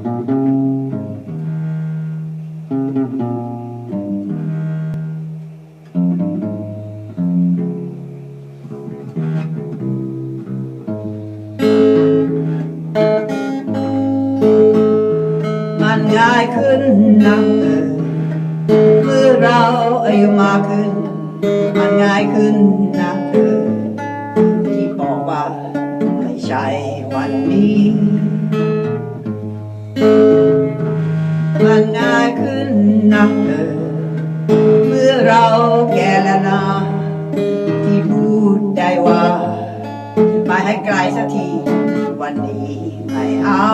มันง่ายขึ้นนักเออเมื่อเราอายุมากขึ้น มันง่ายขึ้นนักเออที่บอกว่าไม่ใช่วันนี้ มันง่ายขึ้นนักเออเมื่อเราแก่แล้วนะที่พูดได้ว่าไปให้ไกลสักทีวันนี้ไม่เอา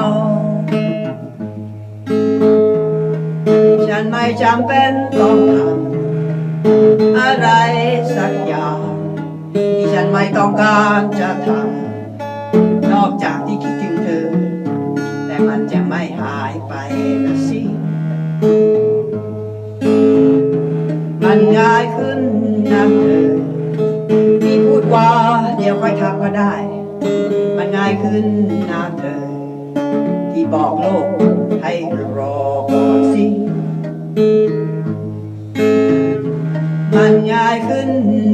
ฉันไม่จำเป็นต้องทำอะไรสักอย่างที่ฉันไม่ต้องการจะทำนอกจาก มันง่ายขึ้นนะเธอที่พูดว่าเดี๋ยวค่อยทำก็ได้ มันง่ายขึ้นนะเธอ ที่บอกโลกให้รอก่อนสิ มันง่ายขึ้น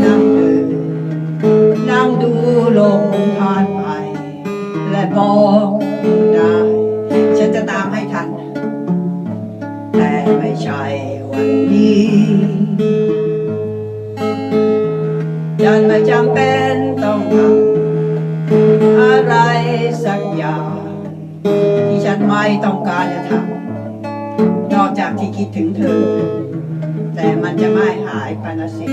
นั่งเดินนั่งดูลมผ่านไป และบอก ใจวันนี้ฉันไม่จำเป็นต้องทำอะไรสักอย่าง ที่ฉันไม่ต้องการจะทำนอกจากที่คิดถึงเธอ แต่มันจะไม่หายไปนะสิ